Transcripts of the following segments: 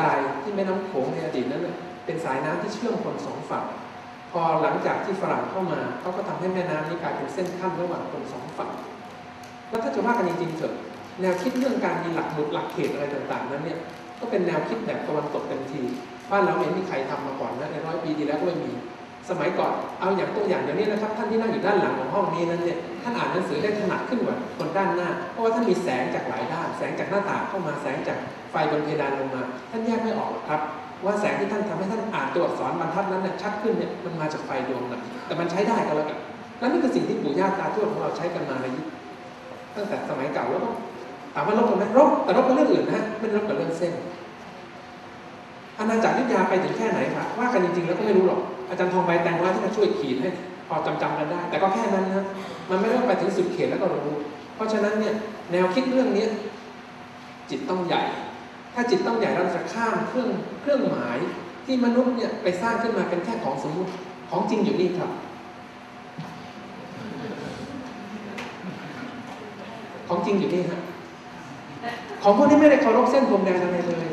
ดายที่แม่น้ำโขงในอดีตนั้นเป็นสายน้ำที่เชื่อมคนสองฝั่ง พอหลังจากที่ฝรั่งเข้ามาเขาก็ทำให้แม่น้ำนี้กลายเป็นเส้นขั้นระหว่างคนสองฝั่ง แล้วถ้าจะว่ากันจริงๆเถอะแนวคิดเรื่องการมีหลักหมุดหลักเขตอะไรต่างๆ นั้นเนี่ยก็เป็นแนวคิดแบบตะวันตกเต็มทีบ้านเราไม่มีใครทำมาก่อนนะในร้อยปีที่แล้วก็ไม่มี สมัยก่อนเอาอย่างตัวอย่างอย่างนี้นะครับท่านที่นั่งอยู่ด้านหลังของห้องนี้นั้นเนี่ย ท่านอ่านหนังสือได้ถนัดขึ้นกว่าคนด้านหน้า เพราะว่าท่านมีแสงจากหลายด้าน แสงจากหน้าต่างเข้ามาแสงจากไฟบนเพดานลงมา ท่านแยกไม่ออกหรอกครับ ว่าแสงที่ท่านทำให้ท่านอ่านตัวอักษรบรรทัดนั้นเนี่ยชัดขึ้นเนี่ยมันมาจากไฟดวงนั้นแต่มันใช้ได้ก็แล้วกันและนี่คือสิ่งที่ปู่ย่าตาทวดของเราใช้กันมาในตั้งแต่สมัยเก่าแล้วก็ถามว่าลบกันไหมลบแต่ลบกับเรื่องอื่นนะไม่ได้ลบกับเรื่องเส้นอาณาจักรยุทธยาไปถึงแค่ไหนครับว่ากันจริงๆแล้วก็ไม่รู้หรอกอาจารย์ทองใบแตงว่าที่มาช่วยขีดให้ พอจำจำกันได้ แต่ก็แค่นั้นนะมันไม่ได้ไปถึงสุดเขตแล้วก็รู้ เพราะฉะนั้นเนี่ยแนวคิดเรื่องนี้จิตต้องใหญ่ ถ้าจิตต้องใหญ่เราจะข้ามเครื่องเครื่องหมายที่มนุษย์เนี่ยไปสร้างขึ้นมาเป็นแค่ของสมมุติของจริงอยู่นี่ครับ ของจริงอยู่นี่ฮะของพวกนี้ไม่ได้เคารพเส้นพรมแดนอะไรเลย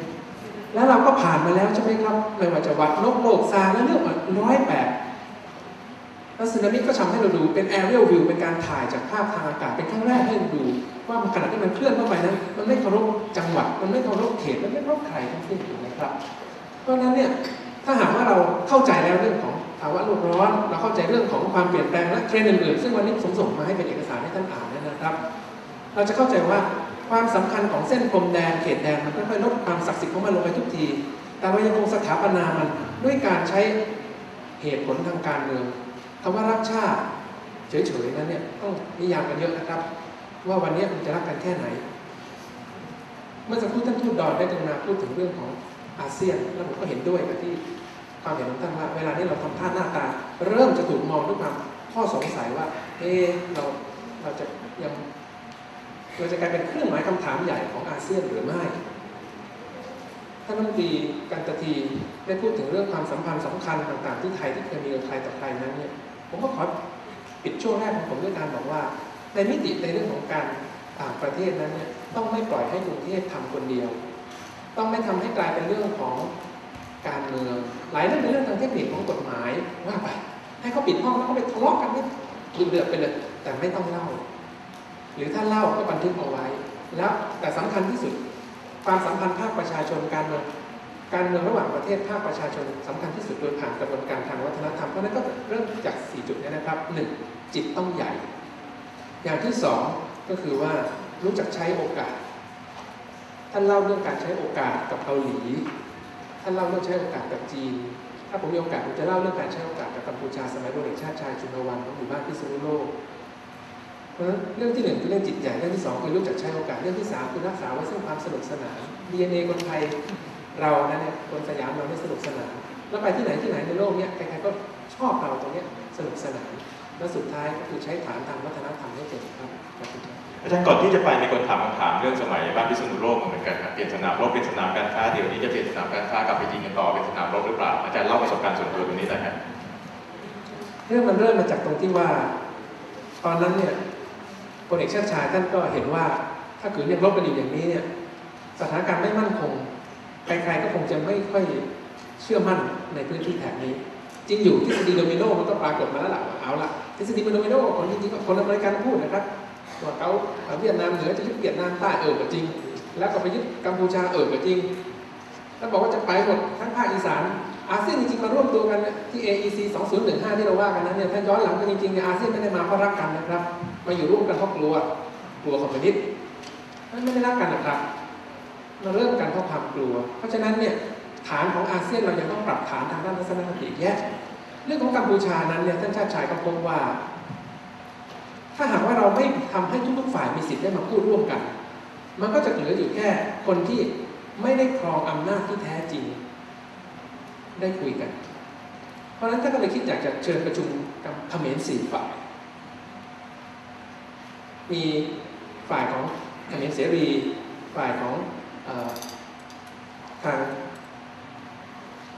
แล้วเราก็ผ่านมาแล้วใช่ไหมครับไม่ว่าจะวัดนกโลกซาแล้วเรื่องร้อยแปด แล้วสึนามิก็ทำให้เราดูเป็นแอเรียลวิวเป็นการถ่ายจากภาพทางอากาศเป็นครั้งแรกให้เราดู ว่าขณะที่มันเคลื่อนเข้าไปนั้นมันไม่เคารพจังหวัด มันไม่เคารพเขตมันไม่เคารพใครทั้งสิ้นถูกไหมครับ เพราะฉะนั้นเนี่ยถ้าหากว่าเราเข้าใจแล้วเรื่องของภาวะโลกร้อน เราเข้าใจเรื่องของความเปลี่ยนแปลงและเทรนด์อื่นๆซึ่งวันนี้ผมส่งมาให้เป็นเอกสารให้ท่านอ่านนะครับ เราจะเข้าใจว่าความสำคัญของเส้นพรมแดนเขตแดนมันค่อยๆลดความศักดิ์สิทธิ์ของมันลงไปทุกที แต่เรายังคงสถาปนามันด้วยการใช้เหตุผลทางการเมือง คำว่ารักชาติเฉยๆนั้นเนี่ยต้องนิยามกันเยอะนะครับ ว่าวันนี้มันจะรักกันแค่ไหน เมื่อสักครู่ท่านทูตดอนได้กรุณาพูดถึงเรื่องของอาเซียนแล้วผมก็เห็นด้วยกับที่ความเห็นของท่านว่าเวลานี้เราทำท่าหน้าตา เริ่มจะถูกมองด้วยความข้อสงสัยว่า เออเราเราจะยังเราจะกลายเป็นเครื่องหมายคำถามใหญ่ของอาเซียนหรือไม่ท่านรัฐมนตรีการตทีได้พูดถึงเรื่องความสัมพันธ์สำคัญต่างๆที่ไทยที่เคยมีกับใครต่อใครนั้นเนี่ย ผมก็ขอปิดช่วงแรกของผมด้วยการบอกว่า ในมิติในเรื่องของการต่างประเทศนั้นเนี่ยต้องไม่ปล่อยให้กรุงเทพทำคนเดียว ต้องไม่ทำให้กลายเป็นเรื่องของการเมือง หลายเรื่องเป็นเรื่องทางเทคนิคของกฎหมายว่าไป ให้เขาปิดห้องแล้วเขาไปทะเลาะกันนี่ดูเดือดไปเลยแต่ไม่ต้องเล่า หรือถ้าเล่าก็บันทึกเอาไว้ แล้วแต่สำคัญที่สุด ความสัมพันธ์ภาคประชาชนการเมือง การเมืองระหว่างประเทศภาคประชาชนสำคัญที่สุดโดยผ่านกระบวนการทางวัฒนธรรมเพราะนั้นก็เริ่มจาก 4 จุดนี้นะครับ 1. จิตต้องใหญ่ อย่างที่ 2 ก็คือว่ารู้จักใช้โอกาส ท่านเล่าเรื่องการใช้โอกาสกับเกาหลี ท่านเล่าเรื่องใช้โอกาสกับจีน ถ้าผมมีโอกาสผมจะเล่าเรื่องการใช้โอกาสกับกัมพูชาสมัยโบราณชาติชายจุลวันของหมู่บ้านพิษณุโลกเพราะฉะนั้นเรื่องที่หนึ่งคือเรื่องจิตใหญ่เรื่องที่สองคือรู้จักใช้โอกาสเรื่องที่สามคือรักษาไว้ซึ่งความสนุกสนาน DNA คนไทย เรานะเนี่ยคนสยามเราได้สนุกสนานแล้วไปที่ไหนที่ไหนในโลกเนี้ยใครๆก็ชอบเราตรงเนี้ยสนุกสนานแล้วสุดท้ายก็คือใช้ฐานทางวัฒนธรรมให้เกิดครับขอบคุณครับอาจารย์ก่อนที่จะไปมีคนถามคำถามเรื่องสมัยบ้านพิษณุโลกเหมือนกันครับเปลี่ยนสนามรบเป็นสนามการค้าเดี๋ยวนี้จะเปลี่ยนสนามการค้ากลับไปยิงกันต่อเป็นสนามรบหรือเปล่าอาจารย์เล่าประสบการณ์ส่วนตัวตรงนี้หน่อยครับเรื่องมันเริ่มมาจากตรงที่ว่า ตอนนั้นเนี่ยพลเอกชาติชายท่านก็เห็นว่าถ้าเกิดยังรบกันอยู่อย่างนี้เนี่ยสถานการณ์ไม่มั่นคง ใครๆก็คงจะไม่ค่อยเชื่อมั่นในพื้นที่แถบนี้ จริงอยู่ทฤษฎีโดมิโนมันก็ปรากฏมาแล้วล่ะว่าเอาละทฤษฎีโดมิโนคนจริงๆคนอเมริกันพูดนะครับว่าเขาเวียดนามเหนือจะยึดเวียดนามใต้เออก็จริง แล้วก็ไปยึดกัมพูชาเออก็จริงแล้วบอกว่าจะไปหมดทั้งภาคอีสานอาเซียนจริงๆมาร่วมตัวกันที่ AEC 2015 ที่เราว่ากันนั้นเนี่ยถ้าย้อนหลังไปจริงๆเนี่ยอาเซียนไม่ได้มาเพราะรักกันนะครับ มาอยู่ร่วมกันเพราะกลัวกลัวคอมมิวนิสต์มันไม่ได้รักกันนะครับ มาเริ่มกันเพราะความกลัว เพราะฉะนั้นเนี่ยฐานของอาเซียนเรายังต้องปรับฐานทางด้านทัศนคติแยกเรื่องของกัมพูชานั้นเนี่ยท่านชาติชายก็พบว่า ถ้าหากว่าเราไม่ทำให้ทุกๆฝ่ายมีสิทธิ์ได้มาพูดร่วมกัน มันก็จะเหลืออยู่แค่คนที่ไม่ได้ครองอำนาจที่แท้จริง ได้คุยกัน เพราะฉะนั้นท่านก็เลยคิดอยากจะเชิญประชุมกับเขมรสี่ฝ่าย มีฝ่ายของเขมรเสรี ฝ่ายของ ทาง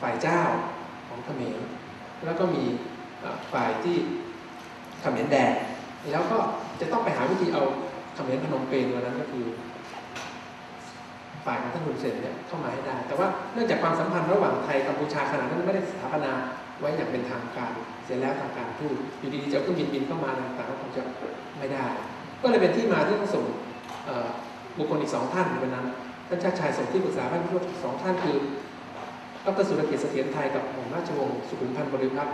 ฝ่ายเจ้าของเขมรแล้วก็มีฝ่ายที่เขมรแดงแล้วก็จะต้องไปหาวิธีเอาเขมรพนมเปญวันนั้นก็คือฝ่ายของท่านฮุนเซนเนี่ยเข้ามาให้ได้ แต่ว่าเนื่องจากความสัมพันธ์ระหว่างไทยกัมพูชาขณะนั้นไม่ได้สถาปนาไว้อย่างเป็นทางการ เสร็จแล้วทางการทูตอยู่ดีๆจะเอาเครื่องบินบินเข้ามาต่างๆก็คงจะไม่ได้ ก็เลยเป็นที่มาที่ต้องส่งบุคคลอีกสองท่านในวันนั้น ท่านชาติชายส่งที่ปรึกษาบ้านพิโรธสองท่านคือดรสุรเกียรติเสถียรไทยกับหม่อมราชวงศ์สุขุมพันธ์บริพัตร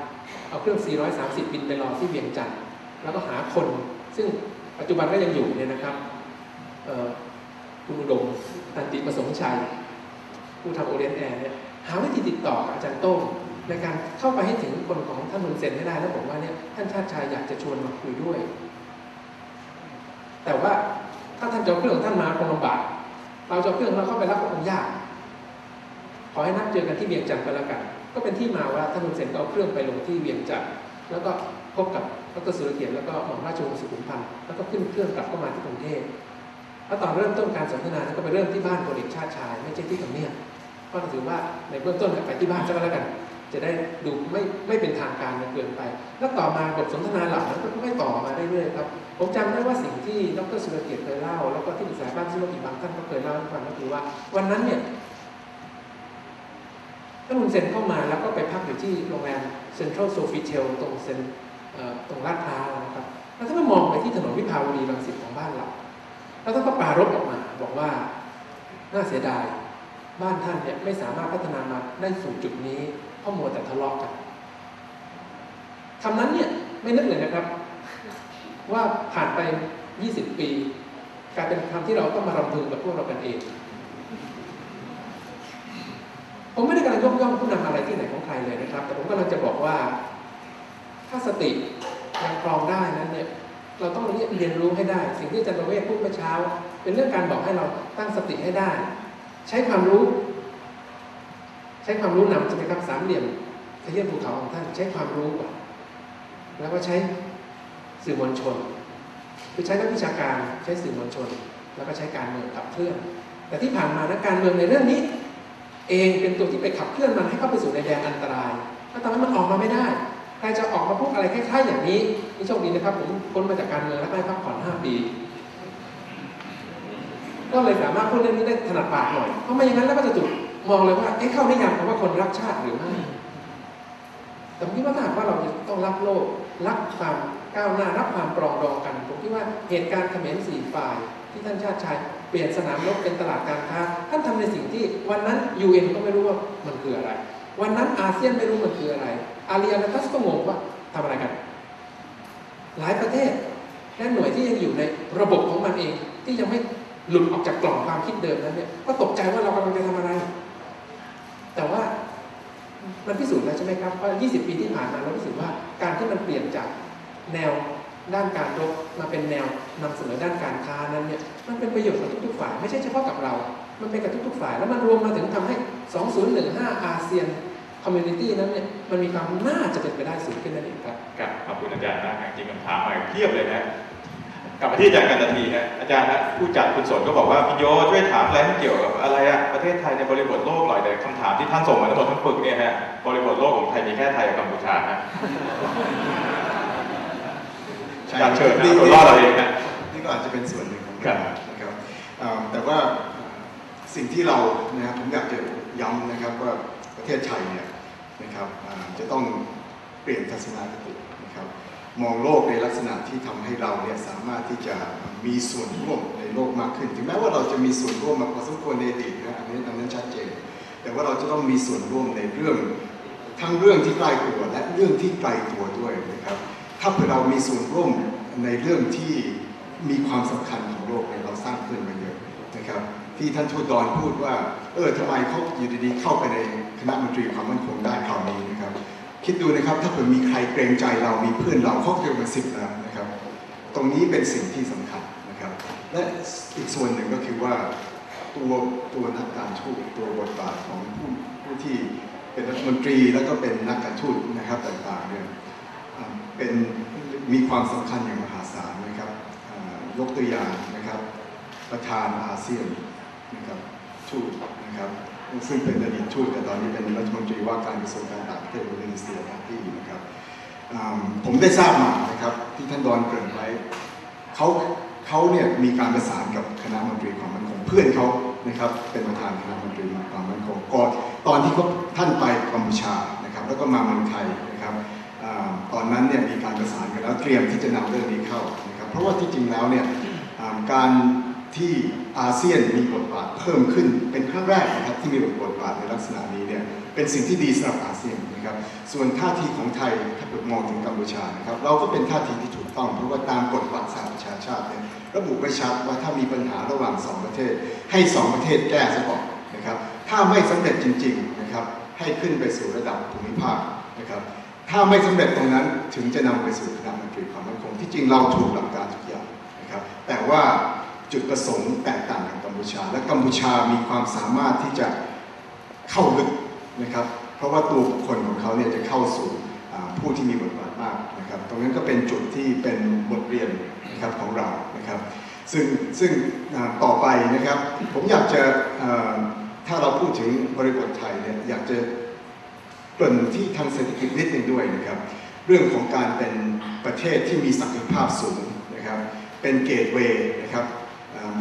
เอาเครื่อง 430 บินไปรอที่เวียงจันทร์แล้วก็หาคน ซึ่งปัจจุบันก็ยังอยู่เนี่ยนะครับคุณอุดมตันติประสงค์ชัยผู้ทำโอเรียนแอร์เนี่ยหาวิธีติดต่ออาจารย์โต้งในการเข้าไปให้ถึงคนของท่านมุนเซนให้ได้แล้วผมว่าเนี่ยท่านชาติชายอยากจะชวนมาคุยด้วย แต่ว่าถ้าท่านจะเอาเครื่องของท่านมาคงลำบาก เราจะเอาเครื่องเราเข้าไปรับก็คงยาก ขอให้นัดเจอกันที่เวียงจันทร์ก็แล้วกัน ก็เป็นที่มาว่าท่านมุนเซนก็เอาเครื่องไปลงที่เวียงจันทร์แล้วก็พบกับดรสุรเกียรติแล้วก็หม่อมราชวงศ์สุขุมพันธ์แล้วก็ขึ้นเครื่องกลับเข้ามาที่กรุงเทพแล้วตอนเริ่มต้นการสนทนาท่านก็ไปเริ่มที่บ้านพลเอกชาติชาย ไม่ใช่ที่ทำเนียบก็ถือว่าในเบื้องต้นไปที่บ้านซะก็แล้วกัน จะได้ดูไม่ไม่เป็นทางการเกินไป แล้วต่อมาบทสนทนาเหล่านั้นก็ไม่ต่อมาเรื่อยๆครับ ผมจำได้ว่าสิ่งที่ดรสุรเกียรติเคยเล่า แล้วก็ที่ปรึกษาบ้านซิโลอีกบางท่านก็เคยเล่าให้ฟังก็คือว่า วันนั้นเนี่ยท่านมุนเซนเข้ามาแล้วก็ไปพักอยู่ที่โรงแรมเซ็นทรัลโซฟิเทลตรงเซนตรงลาดพร้าวนะครับ แล้วท่านก็มองไปที่ถนนวิภาวดีรังสิตของบ้านเรา แล้วท่านก็ปรารบออกมาบอกว่าน่าเสียดายบ้านท่านเนี่ยไม่สามารถพัฒนามาได้สู่จุดนี้ เพราะมัวแต่ทะเลาะกันคำนั้นเนี่ยไม่นึกเลยนะครับ ว่าผ่านไป 20 ปี กลายเป็นคำที่เราต้องมารำพึงกับพวกเรากันเองผมไม่ได้กำลังยกย่องผู้นำอะไรที่ไหนของใครเลยนะครับ แต่ผมกำลังจะบอกว่า ถ้าสติยังครองได้นั้นเนี่ยเราต้องเรียนรู้ให้ได้ สิ่งที่อาจารย์ประเวศพูดเมื่อเช้า เป็นเรื่องการบอกให้เราตั้งสติให้ได้ ใช้ความรู้ ใช้ความรู้นำใช่ไหมครับสามเหลี่ยมขยี้ภูเขาของท่านใช้ความรู้ก่อนแล้วก็ใช้สื่อมวลชน คือใช้นักวิชาการใช้สื่อมวลชน แล้วก็ใช้การเมืองขับเคลื่อน แต่ที่ผ่านมานักการเมืองในเรื่องนี้ เองเป็นตัวที่ไปขับเคลื่อนมันให้เข้าไปสู่ในแดนอันตรายแล้วทำให้มันออกมาไม่ได้ใครจะออกมาพูดอะไรคล้ายๆอย่างนี้นี่โชคดีนะครับผมพ้นมาจากการเมืองแล้วได้พักผ่อน5ปีก็เลยสามารถพูดเรื่องนี้ได้ถนัดปากหน่อยเพราะไม่อย่างนั้นแล้วก็จะถูก มองเลยว่าเอ๊ะเข้าได้ยังเพราะว่าคนรักชาติหรือไม่แต่ผมคิดว่าถ้าหากว่าเราจะต้องรักโลก รักความก้าวหน้ารักความปรองดองกัน ผมคิดว่าเหตุการณ์เขมรสี่ฝ่าย ที่ท่านชาติชายเปลี่ยนสนามรบเป็นตลาดการค้า ท่านทำในสิ่งที่วันนั้นยูเอ็นก็ไม่รู้ว่ามันคืออะไร วันนั้นอาเซียนไม่รู้มันคืออะไร อาเรียนาทัสก็งงว่าทำอะไรกัน หลายประเทศและหน่วยที่ยังอยู่ในระบบของมันเองที่ยังไม่หลุดออกจากกล่องความคิดเดิมนั้นเนี่ยก็ตกใจว่าเรากำลังจะทำอะไร แต่ว่ามันพิสูจน์แล้วใช่ไหมครับว่า 20 ปีที่ผ่านมาเราพิสูจน์ว่าการที่มันเปลี่ยนจากแนวด้านการรบมาเป็นแนวนำเสนอด้านการค้านั้นเนี่ยมันเป็นประโยชน์กับทุกๆฝ่ายไม่ใช่เฉพาะกับเรา มันเป็นกับทุกๆฝ่าย แล้วมันรวมมาถึงทำให้ 2015 อาเซียนคอมมูนิตี้นั้นเนี่ยมันมีความน่าจะเป็นไปได้สูงขึ้นนั่นเองครับครับขอบคุณอาจารย์มากจริงๆคำถามมาเพียบเลยนะ กลับมาที่อาจารย์กันนาทีนะอาจารย์นะผู้จัดคุณสนก็บอกว่าพี่โยช่วยถามอะไรที่เกี่ยวกับอะไรอะประเทศไทยในบริบทโลกหน่อยแต่คำถามที่ท่านส่งมาทั้งหมดทั้งปึกเนี่ยฮะบริบทโลกของไทยมีแค่ไทยกับกัมพูชาฮะอาจารย์เชิญนะตัวรอดเราเองนะนี่ก็อาจจะเป็นส่วนหนึ่งของครับนะครับอ่าแต่ว่าสิ่งที่เรานะครับผมอยากจะย้ำนะครับว่าประเทศไทยเนี่ยนะครับอ่าจะต้องเปลี่ยนทัศนคตินะครับ มองโลกในลักษณะที่ทำให้เราเนี่ยสามารถที่จะมีส่วนร่วมในโลกมากขึ้น ถึงแม้ว่าเราจะมีส่วนร่วมมาพอสมควรในอดีตนะอันนี้อันนั้นชัดเจน แต่ว่าเราจะต้องมีส่วนร่วมในเรื่องทั้งเรื่องที่ใกล้ตัวและเรื่องที่ไกลตัวด้วยนะครับ ถ้าเผื่อเรามีส่วนร่วมในเรื่องที่มีความสำคัญของโลกเนี่ยเราสร้างขึ้นมาเยอะนะครับที่ท่านทูตดอนพูดว่า เออทำไมเขาอยู่ดีๆเข้าไปในคณะมนตรีความมั่นคงได้คราวนี้นะ คิดดูนะครับถ้าเผื่อมีใครเกรงใจเรามีเพื่อนเราเขาเกินมาสิบแล้วนะครับ ตรงนี้เป็นสิ่งที่สำคัญนะครับ และอีกส่วนหนึ่งก็คือว่าตัวตัวนักการทูตตัวบทบาทของผู้ผู้ที่เป็นรัฐมนตรีแล้วก็เป็นนักการทูตนะครับต่างๆเนี่ยเป็นมีความสำคัญอย่างมหาศาลนะครับยกตัวอย่างนะครับ ประธานอาเซียนนะครับทูตนะครับ ซึ่งเป็นอดีตทูตแต่ตอนนี้เป็นรัฐมนตรีว่าการกระทรวงการต่างประเทศอินโดนีเซียปาร์ตี้นะครับผมได้ทราบมานะครับที่ท่านดอนเกริ่นไว้เขาเขาเนี่ยมีการประสานกับคณะมนตรีความมั่นคงเพื่อนเขานะครับเป็นประธานคณะมนตรีความมั่นคงก่อนตอนที่เขาท่านไปกัมพูชานะครับแล้วก็มาเมืองไทยนะครับตอนนั้นเนี่ยมีการประสานกันแล้วเตรียมที่จะนำเรื่องนี้เข้านะครับเพราะว่าที่จริงแล้วเนี่ยการ ที่อาเซียนมีบทบาทเพิ่มขึ้นเป็นครั้งแรกนะครับที่มีบทบาทในลักษณะนี้เนี่ยเป็นสิ่งที่ดีสำหรับอาเซียนนะครับ ส่วนท่าทีของไทยถ้าเกิดมองถึงกัมพูชานะครับเราก็เป็นท่าทีที่ถูกต้อง เพราะว่าตามกฎหลักสหประชาชาติเนี่ยระบุไว้ชัดว่าถ้ามีปัญหาระหว่างสองประเทศ ให้สองประเทศแก้ซะก่อนนะครับถ้าไม่สำเร็จจริงๆนะครับให้ขึ้นไปสู่ระดับภูมิภาคนะครับถ้าไม่สำเร็จตรงนั้นถึงจะนำไปสู่คณะมนตรีความมั่นคงที่จริงเราถูกหลักการทุกอย่างนะครับแต่ว่า จุดประสงค์แตกต่างกับกัมพูชา และกัมพูชามีความสามารถที่จะเข้าลึกนะครับ เพราะว่าตัวบุคคลของเขาเนี่ยจะเข้าสู่ผู้ที่มีบทบาทมากนะครับ ตรงนั้นก็เป็นจุดที่เป็นบทเรียนนะครับของเรานะครับ ซึ่งซึ่งต่อไปนะครับ ผมอยากจะถ้าเราพูดถึงบริบทไทยเนี่ยอยากจะเกริ่นที่ทางเศรษฐกิจนิดหนึ่งด้วยนะครับ เรื่องของการเป็นประเทศที่มีศักยภาพสูงนะครับ เป็นเกตเวย์นะครับ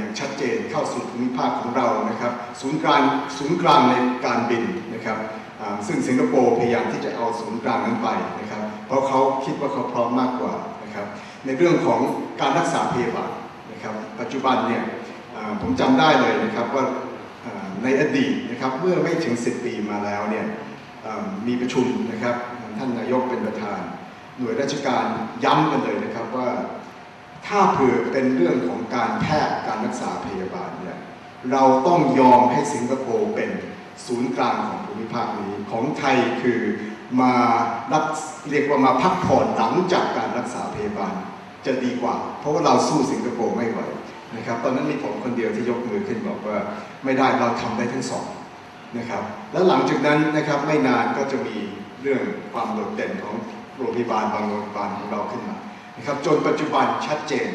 อ่าอย่างชัดเจนเข้าสู่ภูมิภาคของเรานะครับศูนย์กลางศูนย์กลางในการบินนะครับซึ่งสิงคโปร์พยายามที่จะเอาศูนย์กลางนั้นไปนะครับ เพราะเขาคิดว่าเขาพร้อมมากกว่านะครับ ในเรื่องของการรักษาพยาบาลนะครับ ปัจจุบันเนี่ยผมจำได้เลยนะครับว่าในอดีตนะครับเมื่อไม่ถึง 10 ปีมาแล้วเนี่ยมีประชุมนะครับท่านนายกเป็นประธาน หน่วยราชการย้ำกันเลยนะครับว่า ถ้าเผื่อเป็นเรื่องของการแพทย์การรักษาพยาบาลเนี่ยเราต้องยอมให้สิงคโปร์เป็นศูนย์กลางของภูมิภาคนี้ของไทยคือมารักเรียกว่ามาพักผ่อนหลังจากการรักษาพยาบาลจะดีกว่า เพราะว่าเราสู้สิงคโปร์ไม่ไหวนะครับตอนนั้นมีผมคนเดียวที่ยกมือขึ้นบอกว่าไม่ได้เราทำได้ทั้งสองนะครับแล้วหลังจากนั้นนะครับไม่นานก็จะมีเรื่องความโดดเด่นของโรงพยาบาลบางโรงพยาบาลของเราขึ้นมา นะครับจนปัจจุบันชัดเจน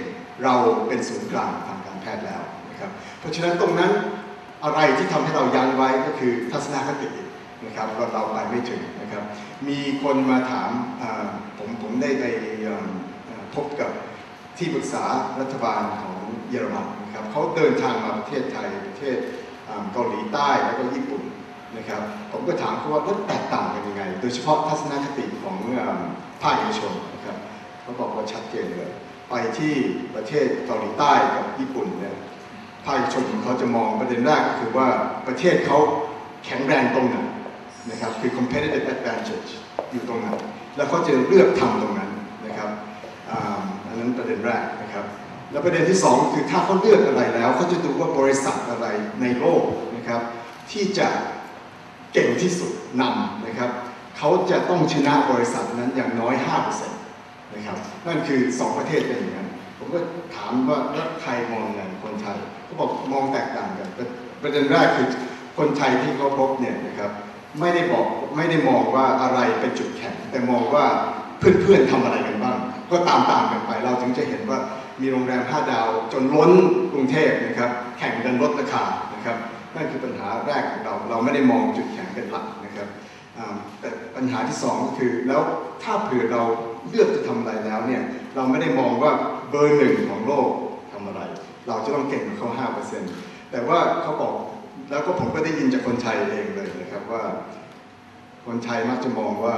เราเป็นศูนย์กลางทางการแพทย์แล้วนะครับเพราะฉะนั้นตรงนั้นอะไรที่ทำให้เรายั้งไว้ก็คือทัศนคตินะครับว่าเราไปไม่ถึงนะครับมีคนมาถามผมผมได้ไปพบกับที่ปรึกษารัฐบาลของเยอรมันนะครับเขาเดินทางมาประเทศไทยประเทศเกาหลีใต้แล้วก็ญี่ปุ่นนะครับผมก็ถามเขาว่าแล้วแตกต่างกันยังไง โดยเฉพาะทัศนคติของภาคเอกชน เขาบอกว่าชัดเจนเลย ไปที่ประเทศเกาหลีใต้กับญี่ปุ่นเนี่ยภาคชนเขาจะมองประเด็นแรกก็คือว่าประเทศเขาแข็งแรงตรงไหนนะครับคือ competitive advantage อยู่ตรงไหนแล้วเขาจะเลือกทำตรงนั้นนะครับอ,อันนั้นประเด็นแรกนะครับแล้วประเด็นที่สองคือถ้าเขาเลือกอะไรแล้วเขาจะดูว่าบริษัทอะไรในโลกนะครับที่จะเก่งที่สุดนำนะครับเขาจะต้องชนะบริษัทนั้นอย่างน้อย 5% นะครับ นั่นคือ2ประเทศเป็นอย่างนั้นผมก็ถามว่าแล้วใครมองอย่างคนไทยเขาบอกมองแตกต่างกัน ประเด็นแรกคือคนไทยที่เขาพบเนี่ยนะครับไม่ได้บอกไม่ได้มองว่าอะไรเป็นจุดแข็งแต่มองว่าเพื่อนๆทำอะไรกันบ้าง ก็ตามตามๆกันไป เราถึงจะเห็นว่ามีโรงแรม5ดาวจนล้นกรุงเทพนะครับ แข่งกันลดราคานะครับนั่นคือปัญหาแรกของเรา เราไม่ได้มองจุดแข็งเป็นหลักนะครับ แต่ปัญหาที่สองก็คือ แล้วถ้าเผื่อเราเลือกจะทำอะไรแล้วเนี่ยเราไม่ได้มองว่าเบอร์หนึ่งของโลกทำอะไร เราจะต้องเก่งกว่าเขาห้าเปอร์เซ็นต์แต่ว่าเขาบอกแล้วก็ผมก็ได้ยินจากคนไทยเองเลยนะครับว่า คนไทยมักจะมองว่า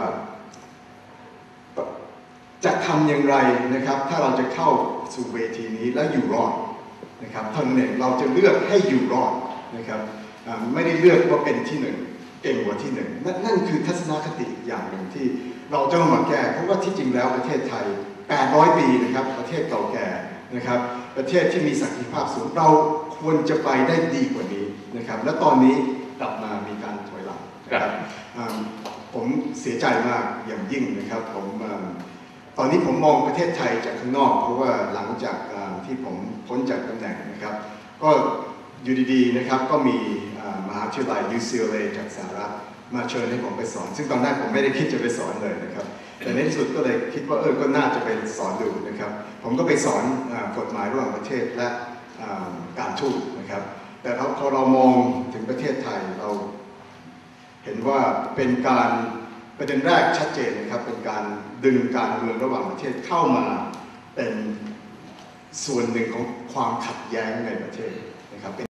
จะทำอย่างไรนะครับ ถ้าเราจะเข้าสู่เวทีนี้และอยู่รอดนะครับท่านั้นเองเราจะเลือกให้อยู่รอดนะครับไม่ได้เลือกว่าเป็นที่หนึ่ง เก่งกว่าที่หนึ่งนั่นนั่นคือทัศนคติอีกอย่างหนึ่งที่เราจะต้องมาแก้เพราะว่าที่จริงแล้วประเทศไทย 800 ปีนะครับประเทศเก่าแก่นะครับ ประเทศที่มีศักยภาพสูงเราควรจะไปได้ดีกว่านี้นะครับ และตอนนี้กลับมามีการถอยหลังนะครับอ่าผมเสียใจมากอย่างยิ่งนะครับผมอ่าตอนนี้ผมมองประเทศไทยจากข้างนอก เพราะว่าหลังจากอ่าที่ผมพ้นจากตำแหน่งนะครับ ก็ อยู่ดีๆนะครับก็มีอ่ามหาวิทยาลัย UCLA จากสหรัฐมาเชิญให้ผมไปสอน ซึ่งตอนแรกผมไม่ได้คิดจะไปสอนเลยนะครับแต่ในที่สุดก็เลยคิดว่าเออก็น่าจะไปสอนดูนะครับ ผมก็ไปสอนอกฎหมายระหว่างประเทศและการทูตนะครับ แต่พอพอเรามองถึงประเทศไทยเราเห็นว่าเป็นการประเด็นแรกชัดเจนนะครับเป็นการดึงการเมืองระหว่างประเทศเข้ามาเป็นส่วนหนึ่งของความขัดแย้งในประเทศนะครับ